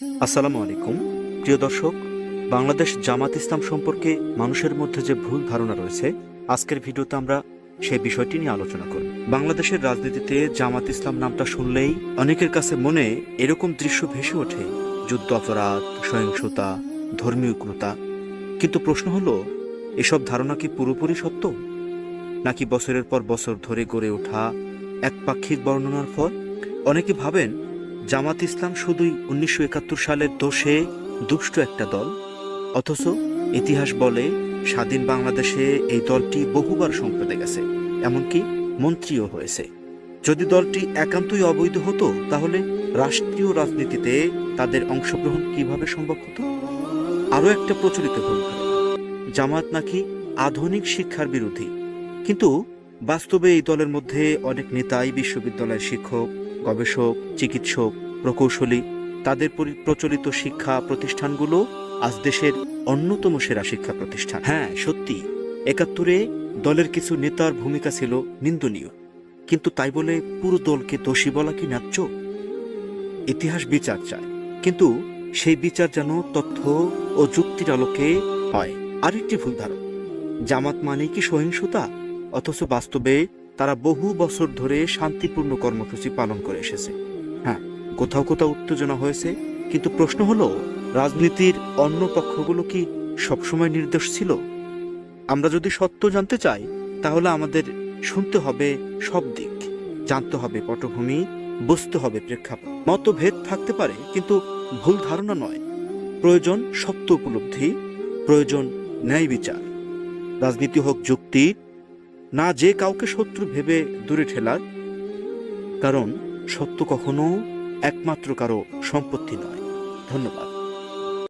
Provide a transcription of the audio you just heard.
আসসালামু আলাইকুম। প্রিয় দর্শক, বাংলাদেশ জামাত ইসলাম সম্পর্কে মানুষের মধ্যে যে ভুল ধারণা রয়েছে, আজকের ভিডিওতে আমরা সেই বিষয়টি নিয়ে আলোচনা করব। বাংলাদেশের রাজনীতিতে জামাত ইসলাম নামটা শুনলেই অনেকের কাছে মনে এরকম দৃশ্য ভেসে ওঠে, যুদ্ধ অপরাধ, সহিংসতা, ধর্মীয় উগ্রতা। কিন্তু প্রশ্ন হলো, এসব ধারণা কি পুরোপুরি সত্য? নাকি বছরের পর বছর ধরে গড়ে ওঠা একপাক্ষিক বর্ণনার ফল? অনেকে ভাবেন জামাত ইসলাম শুধুই উনিশশো একাত্তর সালের দোষে দুষ্ট একটা দল? অথচ ইতিহাস বলে স্বাধীন বাংলাদেশে এই দলটি বহুবার সংসদে গেছে, এমনকি মন্ত্রীও হয়েছে। যদি দলটি একান্তই অবৈধ হতো, তাহলে রাষ্ট্রীয় রাজনীতিতে তাদের অংশগ্রহণ কীভাবে সম্ভব হতো? আরও একটা প্রচলিত ভুল জামাত নাকি আধুনিক শিক্ষার বিরোধী। কিন্তু বাস্তবে এই দলের মধ্যে অনেক নেতাই বিশ্ববিদ্যালয়ের শিক্ষক গবেষক, চিকিৎসক, প্রকৌশলী, তাদের প্রচলিত শিক্ষা প্রতিষ্ঠানগুলো আজ দেশের অন্যতম সেরা শিক্ষা প্রতিষ্ঠান। হ্যাঁ সত্যি। একাত্তরে দলের কিছু নেতার ভূমিকা ছিল নিন্দনীয়। কিন্তু তাই বলে পুরো দলকে দোষী বলা কি ন্যায্য? ইতিহাস বিচার চায়। কিন্তু সেই বিচার যেন তথ্য ও যুক্তির আলোকে হয়। আরেকটি ভুল ধারণা। জামাত মানে কি সহিংসতা? অথচ বাস্তবে তারা বহু বছর ধরে শান্তিপূর্ণ কর্মসূচি পালন করে এসেছে। হ্যাঁ কোথাও কোথাও উত্তেজনা হয়েছে, কিন্তু প্রশ্ন হলো, রাজনীতির অন্য পক্ষগুলো কি সবসময় নির্দেশ ছিল? আমরা যদি সত্য জানতে চাই, তাহলে আমাদের শুনতে হবে সব দিক। জানতে হবে পটভূমি, বুঝতে হবে প্রেক্ষাপট। মতভেদ থাকতে পারে, কিন্তু ভুল ধারণা নয়। প্রয়োজন সত্য উপলব্ধি, প্রয়োজন ন্যায় বিচার। রাজনীতি হোক যুক্তি না যে কাউকে শত্রু ভেবে দূরে ঠেলার, কারণ সত্য কখনো একমাত্র কারও সম্পত্তি নয়। ধন্যবাদ।